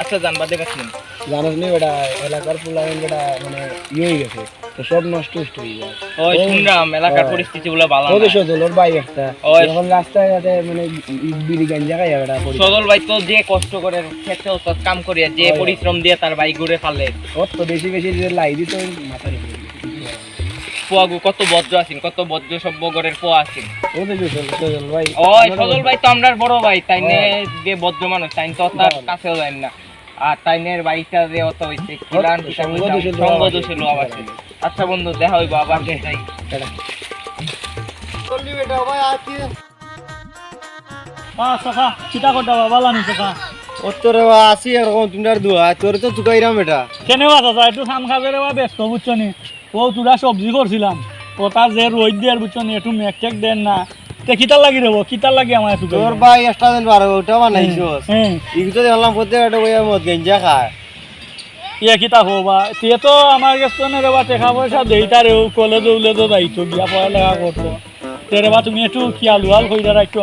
আচ্ছা জানবা দেখাচ্ছেন জানোস নি বেটা এলাকার পোলাগান বেটা মানে ইয়ে হয়ে গেছে তো সব নষ্ট নষ্ট হয়ে যায়। ওই শুনলাম এলাকার ওই। পরিস্থিতি গুলো ভালো না সদল ওর ভাই একটা। যখন রাস্তায় মানে বিড়ি বেটা ভাই তো যে কষ্ট করে কাম করিয়া যে। পরিশ্রম দিয়ে তার বাইক ঘুরে ফালে। ওর তো বেশি বেশি লাই দিত মাথার উপরে পোয়াগু কত বজ্র আছেন কত বজ্র সভ্যগড়ের পোয়া আছেন। ওই সদল ভাই তো আমরার বড় ভাই তাই নে যে বজ্র মানুষ তাই তো তার কাছেও যায় না। আর তাইনের বাইকটা যে অত হইছে কিলান সঙ্গ দোষে। লোয়া বাসে। আচ্ছা বন্ধু দেখা হইবো আবার যাই। চললি বেটা ভাই আছি হ্যাঁ সখা চিতা করতে বাবা লানি সখা। ওত্তরে আসি এরকম তোমার দুয়া তোর তো চুকাইরাম বেটা কেনে বা একটু খাম খাবে রে বা ব্যস্ত বুঝছ নি। ও তোরা সবজি করছিলাম। ও তার যে রোদ দিয়ে বুঝছ একটু মেঘ টেক দেন না তে কিতার লাগি রেবো কিতার লাগি আমার একটু তোর ভাই এক্সট্রা দিন পারো ওটা বানাইছো হ্যাঁ ইগুতো দেখলাম প্রত্যেক বইয়া মদ গেঞ্জা খায়। ইয়ে কিতা হো বা তে তো আমার কাছে না রে টাকা পয়সা দেইতা রে কলেজে উলেজে যাইতো গিয়া পড়ালেখা করতো তে তুমি একটু কিয়ালু আল কইরা রাখতো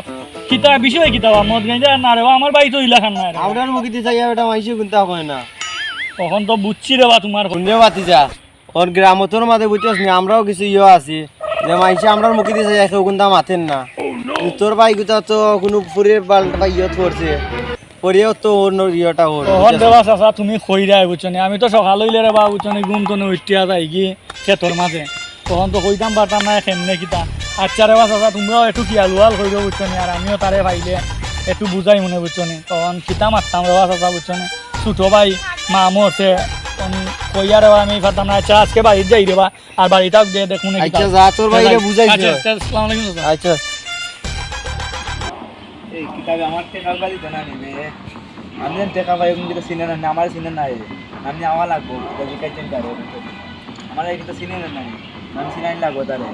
কিতা বিষয় কিতা বা মদ গাইজা না রে বা আমার বাড়ি তো ইলাখান না রে। আপনার মুখিতে চাইয়া বেটা মাইসে গুনতা হয় না। তখন তো বুঝছি রে বা তোমার। বাতি যা। ওর গ্রাম তোর মাঝে বুঝছস নি আমরাও কিছু ইয়ে আছি। যে মাইসে আমরার মুখিতে চাইয়া কেউ গুনতা মাথেন না। কিন্তু তোর ভাই গুতা তো কোনো ফুরের বাল বা ইয়ত করছে। পরিয়াও তো ওর ন- ইয়েটা ওর তখন দেবা চাচা তুমি খইরাই বুঝছ নি। আমি তো সকাল হইলে রে বা বুঝছ নি ঘুম তো উঠিয়া যাই কি ক্ষেতর মাঝে। তখন তো কইতাম পারতাম না কেমনে কিতা। আচ্ছা রে বা চাচা তোমরাও একটু কিয়ালুয়াল কইব বুঝছ নি আর আমিও তারে পাইলে একটু বুঝাই মনে বুঝছ নি। তখন কিতা মারতাম রে বা চাচা বুঝছ নি। ছোটো ভাই মা মরছে তখন কইয়া রে বা আমি পারতাম না আচ্ছা আজকে বাড়িতে যাই রে বা আর বাড়িটাও গিয়ে দেখুন আচ্ছা যা তোর ভাই এটা বুঝাইছে। আচ্ছা আচ্ছা, আসসালামু আলাইকুম আচ্ছা। এই কিতাবে আমার টেকা বাড়ি তো না। নিবে আমি টেকা পাই কিন্তু চিনে না আমার চিনে নাই। আমি আমার লাগবো জিকাইছেন তারে। আমার কিন্তু চিনে না। নাই আমি চিনাই লাগবো তারে।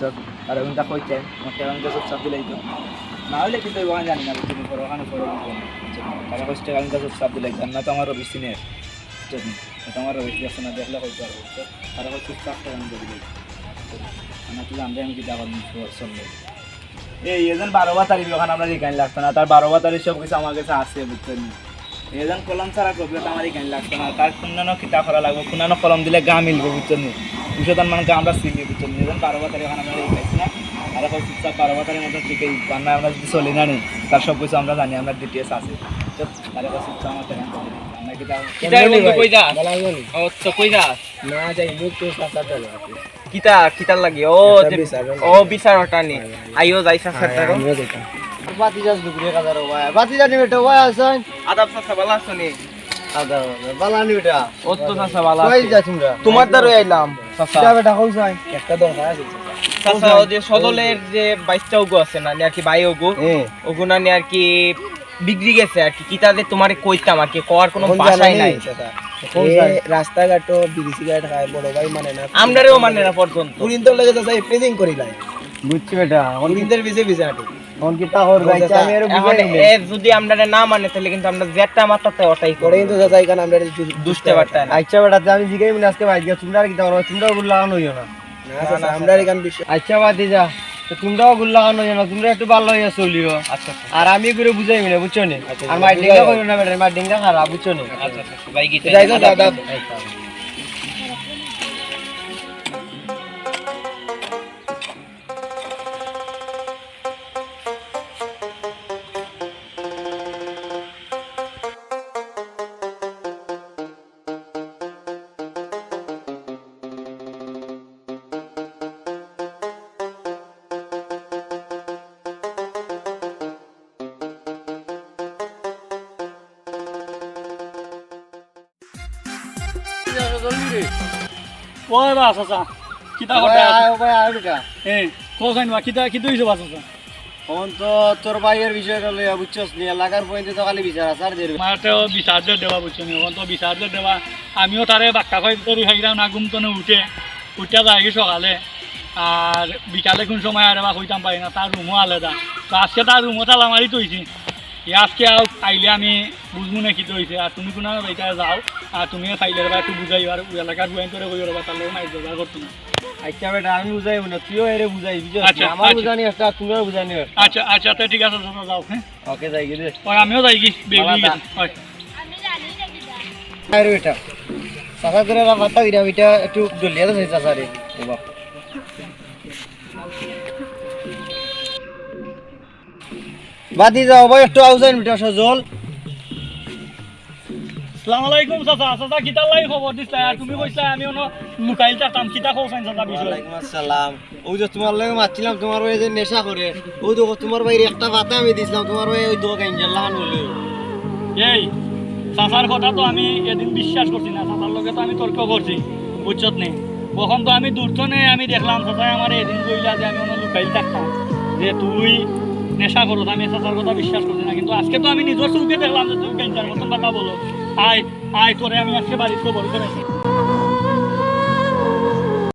চক তারে কিন্তু কইতেন আমার টেকা কিন্তু সব সাপ দিলাই তো না হলে কিন্তু ওখানে জানি না তুমি করো ওখানে করো তারা কষ্ট টাকা কিন্তু সব সাপ দিলাই না তো আমার রবি চিনে। দেখছে না, দেখলে টাকা আমি দিলাই আমার জানবে আমি কি যাবার চলবে এই এজন বারো তারিখ ওখানে আমরা রিকাইন লাগতো না, তার বারো তারিখ সব কিছু আমার কাছে আছে বুঝছেন এজন কলম ছাড়া করবে আমার রিকাইন লাগতো না, তার খুনানো কিতা করা লাগবে খুনানো কলম দিলে গা মিলবে বুঝছেন জন মানুষকে আমরা চিনি বুঝছেন এজন বারো তারিখ ওখানে আমরা রিকাইছি না আর এখন চুপচাপ তারিখ মতো ঠিক এই আমরা যদি চলি না নি, তার সব কিছু আমরা জানি, আমরা ডিটেলস আছে। তো তার এখন চুপচাপ আমার আমরা কিতা কই নি? কই না যাই কিতার লাগি? ও। ও বিচার নি আইও যাইছা স্যার আমরা যেতাম বাতি যাস দুপুরে কাদার বেটা ভাই আছেন আদাব চাচা ভালো আছো নি? আদা বালানি বেটা ও তো কই যা তোমরা আইলাম যা বেটা কোন সাই একটা দরকার আছে ও যে সদলের যে বাইশটা ওগো আছে না আর কি বাই ওগো হ্যাঁ ওগুনা নিয়ে আর কি বিগড়ি গেছে আর কি। যে তোমারে কইতাম আর কি? কোনো ভাষাই নাই। রাস্তাঘাট বিড়ি সিগারেট খায় বড় ভাই মানে না। আমরারেও মানে না পর্যন্ত। তো প্রেজিং করি লাই বুঝছি বেটা যদি আমরা না মানে তাহলে কিন্তু আমরা যেটা মাত্রাতে ওটাই করে কিন্তু যাই কারণ আমরা দুষতে পারতাম না। আচ্ছা বেটা আমি জিগাই মিলে আজকে ভাই তোমরা আর কি তাহলে তোমরা গুল্লা হইও না। আমরা এখান বিষয় আচ্ছা বাদ যা। তো তোমরাও গুল্লা লাগানো জানো তোমরা একটু ভালো হইয়া চলিও। আচ্ছা আর আমি করে বুঝাই মিলে বুঝছ নি? আর আর ডিঙ্গা কইও না বেটা ডিঙ্গা খারাপ বুঝছ নি? আচ্ছা আচ্ছা। গীতা যাই দাদা ওই বা চাচা কিতা আয় ভাই আয় বেটা। এই কোসাইন বা কিতা কিতা হইছে বা চাচা ফোন তো তোর ভাইয়ের বিষয়টা লইয়া বুঝছস নি এলাকার পয়েন্টে তো খালি বিচার আসার দের মাতেও বিচার দিয়ে দেওয়া বুঝছ নি? ওখান তো বিচার দিয়ে দেওয়া আমিও তারে বাক্কা খাই করি খাইলাম না ঘুম তো উঠে। উঠে কি সকালে। আর বিকালে কোন সময় আর বা হইতাম পারি না তার রুমও আলাদা। তো আজকে তার রুমও তালা মারি তৈছি আজকে আও আইলে আমি বুঝব না কি তো হয়েছে আর তুমি কোনো এটা যাও আর তুমি ফাইলের বা একটু বুঝাই আর ওই এলাকার বুয়াইন করে কই রবা তাহলে মাইক জোগাড় করতো না আচ্ছা বেটা আমি বুঝাইব না? তুইও এরে বুঝাই বুঝছিস আচ্ছা, আমার আচ্ছা। বুঝানি একটা তুমিও বুঝানি আচ্ছা আচ্ছা তো ঠিক আছে যাও হ্যাঁ ওকে যাই গেলে ওই আমিও যাই বেগ বাবা। হয়। আরে বেটা। চাচা করে এটা এটা একটু দলিয়া রে বাবা বাদি যাও ভাই একটু আউজাইন বেটা সজল। আসসালামু আলাইকুম চাচা। চাচা কিতা লাই খবর দিছা? আর তুমি কইছা আমি অন লুকাইল থাকতাম কিতা খবর চাচা বিষয়। ওয়ালাইকুম আসসালাম। ওই যে তোমার লগে মারছিলাম তোমার ওই যে নেশা করে ওই দেখো তোমার বাইরে একটা ভাতা আমি দিছিলাম তোমার ওই ওই দোকা ইঞ্জার লাগান বলে এই চাচার কথা তো আমি এদিন বিশ্বাস করছি না চাচার লগে তো আমি তর্ক করছি বুঝছত নেই কখন তো আমি দূর নেই আমি দেখলাম চাচাই আমার এদিন কইলা যে আমি অন্য লুকাইল থাকতাম যে তুই নেশা করো আমি চাচার কথা বিশ্বাস করছি না, কিন্তু আজকে তো আমি নিজের চুলকে দেখলাম যে তুমি ক্যান্সার কথা বলো। আয় আয় করে আমি আজকে বাড়িতে খবর করেছি